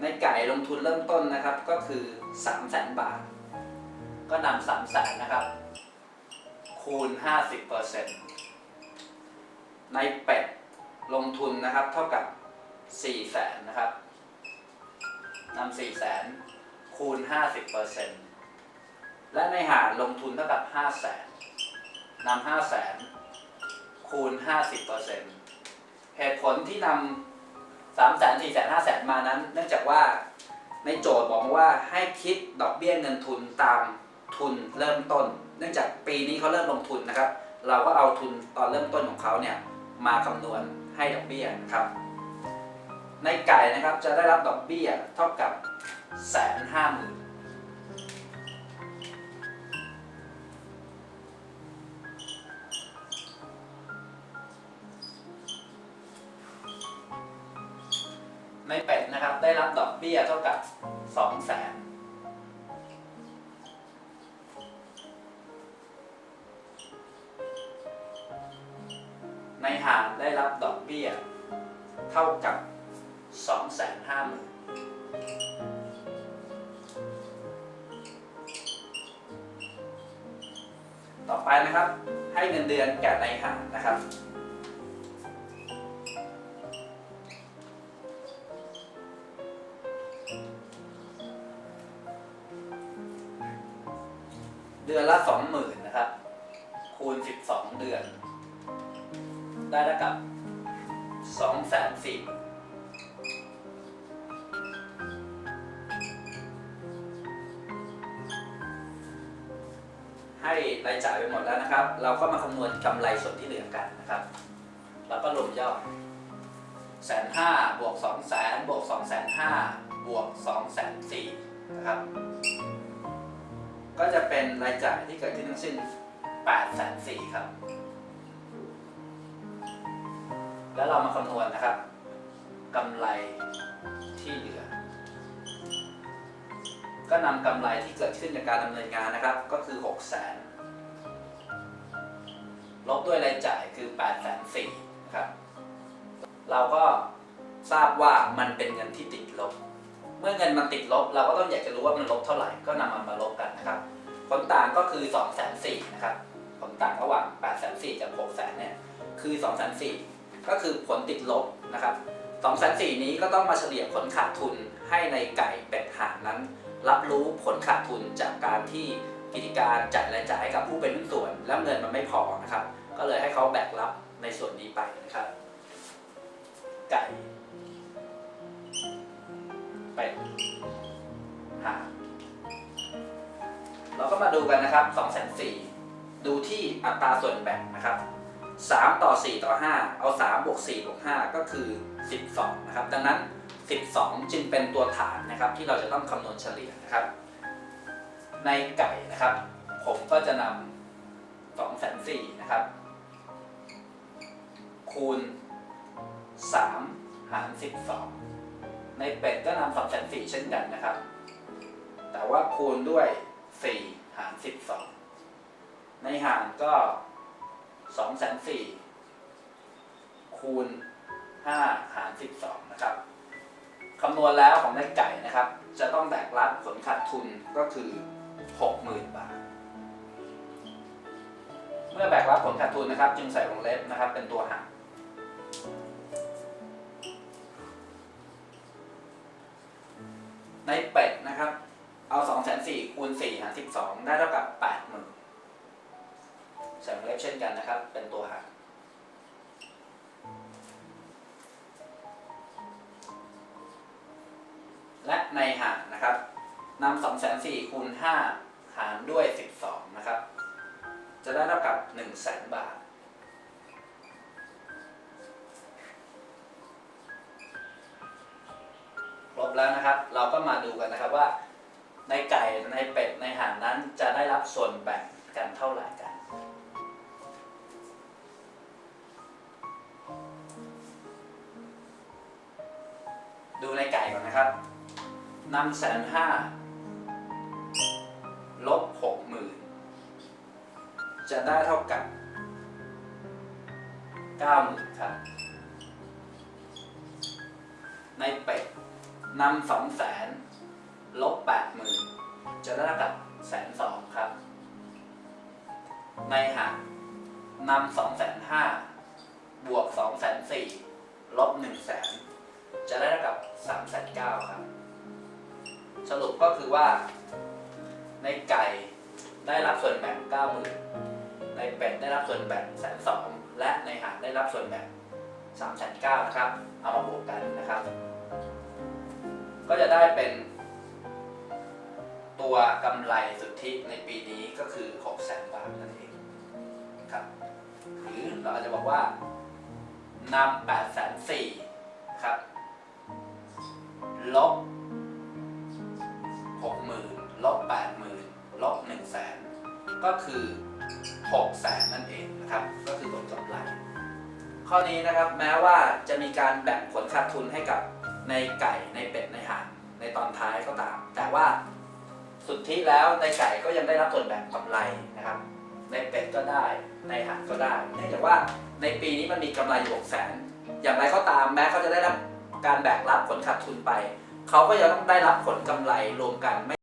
ในไก่ลงทุนเริ่มต้นนะครับก็คือ3 0 0แสนบาท ก็นำสามแสนนะครับ คูณ 50%ในเป็ดลงทุนนะครับเท่ากับ4แสนนะครับนำ4แสนคูณ 50%และในห่านลงทุนเท่ากับ5แสนนำ5แสนคูณ 50%เหตุผลที่นำ สามแสนสี่แสนห้าแสนมานั้น เนื่องจากว่าในโจทย์บอกมาว่าให้คิดดอกเบี้ยเงินทุนตามทุนเริ่มต้น เนื่องจากปีนี้เขาเริ่มลงทุนนะครับ เราก็เอาทุนตอนเริ่มต้นของเขาเนี่ยมาคำนวณให้ดอกเบี้ยนะครับ ในไก่นะครับจะได้รับดอกเบี้ยเท่ากับแสนห้าหมื่น นะครับ ได้รับดอกเบี้ยเท่ากับสองแสนในหาได้รับดอกเบี้ย เท่ากับสองแสนห้าหมื่นต่อไปนะครับ ให้เงินเดือนแก่ในหานะครับ ดือนละสองหมื่นนะครับ คูณสิบสองเดือน ได้แล้วกับสองแสนสี่ให้รายจ่ายไปหมดแล้วนะครับ เราก็มาคำนวณกำไรส่วนที่เหลือกันนะครับ เราก็รวมยอดแสนห้าบวกสองแสนบวกสองแสนห้าบวกสองแสนสี่นะครับ ก็จะเป็นรายจ่ายที่เกิดขึ้นทั้งสิ้น8ปดแสนสี่ครับ แล้วเรามาคำนวณนะครับกำไรที่เหลือ ก็นำกำไรที่เกิดขึ้นจากการดำเนินงานนะครับ ก็คือ6 0 0 0 0 0ลบด้วยรายจ่ายคือ8 4 0 0 0 0ครับ เราก็ทราบว่ามันเป็นเงินที่ติดลบ เมื่อเงินมันติดลบ เราก็ต้องอยากจะรู้ว่ามันลบเท่าไหร่ ก็นำมันมาลบกันนะครับ ผลต่างก็คือ2 4 0 0 0 0นะครับผลต่างระหว่าง8 4 0 0 0กับ6 0 0 0 0เนี่ยคือ2 4 0 0 0ก็คือผลติดลบนะครับ2 4 0 0 0นี้ก็ต้องมาเฉลี่ยผลขาดทุนให้ในไก่เป็ดห่านนั้น รับรู้ผลขาดทุนจากการที่กิจการจ่ายรายจ่ายกับผู้เป็นหุ้นส่วน แล้วเงินมันไม่พอนะครับ ก็เลยให้เขาแบกรับในส่วนนี้ไปนะครับ ไก่เป็ดห่าน เราก็มาดูกันนะครับ2 4 0 0 0ดูที่อัตราส่วนแบ่งนะครับ 3 ต่อ 4 ต่อ 5 เอา 3 บวก 4 บวก 5 ก็คือ 12 นะครับ ดังนั้น 12 จึงเป็นตัวฐานนะครับที่เราจะต้องคำนวณเฉลี่ยนะครับ ในไก่นะครับ ผมก็จะนำ2แสน4นะครับ คูณ 3 หาร 12 ในเป็ดก็นำ2แสน4เช่นกันนะครับ แต่ว่าคูณด้วย 4หาร12ในห่างก็2องแสนสี่คูณ5หาร12นะครับคำนวณแล้วของในไก่นะครับ จะต้องแบกรับผลขาดทุนก็คือ60,000บาท เมื่อแบกรับผลขาดทุนนะครับ จึงใส่วงเล็บนะครับ เป็นตัวหารในเป็ดนะครับ เอา2องแสนสี่คูณ4หาร12ได้เท่ากับ80,000ใส่วงเล็บเช่นกันนะครับ เป็นตัวหารและในหารนะครับนำสองแสนสี่คูณห้าหารด้วยสิบสองนะครับ จะได้เท่ากับหนึ่งแสนบาทครบแล้วนะครับ เราก็มาดูกันนะครับว่า ในไก่ในเป็ดในห่านนั้นจะได้รับส่วนแบ่งกันเท่าไหร่กัน ดูในไก่ก่อนนะครับนำแสนห้าลบหกหมื่นจะได้เท่ากับเก้าหมื่นครับในเป็ดนำสองแสน ลบแปดหมื่นจะได้เท่ากับแสนสองครับ ในหารนำสองแสนห้าบวกสองแสนสี่ลบหนึ่งแสนจะได้เท่ากับสามแสนเก้าครับ สรุปก็คือว่า ในไก่ได้รับส่วนแบ่งเก้าหมื่นในเป็ดได้รับส่วนแบ่งแสนสองและในหารได้รับส่วนแบ่งสามแสนเก้านะครับ เอามาบวกกันนะครับ ก็จะได้เป็น ตัวกำไรสุทธิในปีนี้ก็คือ6 0 0 0 0 0บาทนั่นเองครับหรือเราอาจจะบอกว่านำ8 4 0 0 0ครับลบ60,000ลบ80,000ลบ1 0 0 0 0แสนก็คือ6 0 0 0 0นั่นเองนะครับ ก็คือผลกำไร ข้อนี้นะครับแม้ว่าจะมีการแบ่งผลขาดทุนให้กับในไก่ในเป็ดในห่านในตอนท้ายก็ตาม แต่ว่า สุดที่แล้วในไก่ก็ยังได้รับส่วนแบ่งกำไรนะครับ ในเป็ดก็ได้ในห่านก็ได้เนื่องจากว่าในปีนี้มันมีกำไรอยู่หกแสนอย่างไรก็ตามแม้เขาจะได้รับการแบกรับผลขาดทุนไป เขาก็ยังต้องได้รับผลกำไรรวมกันไม่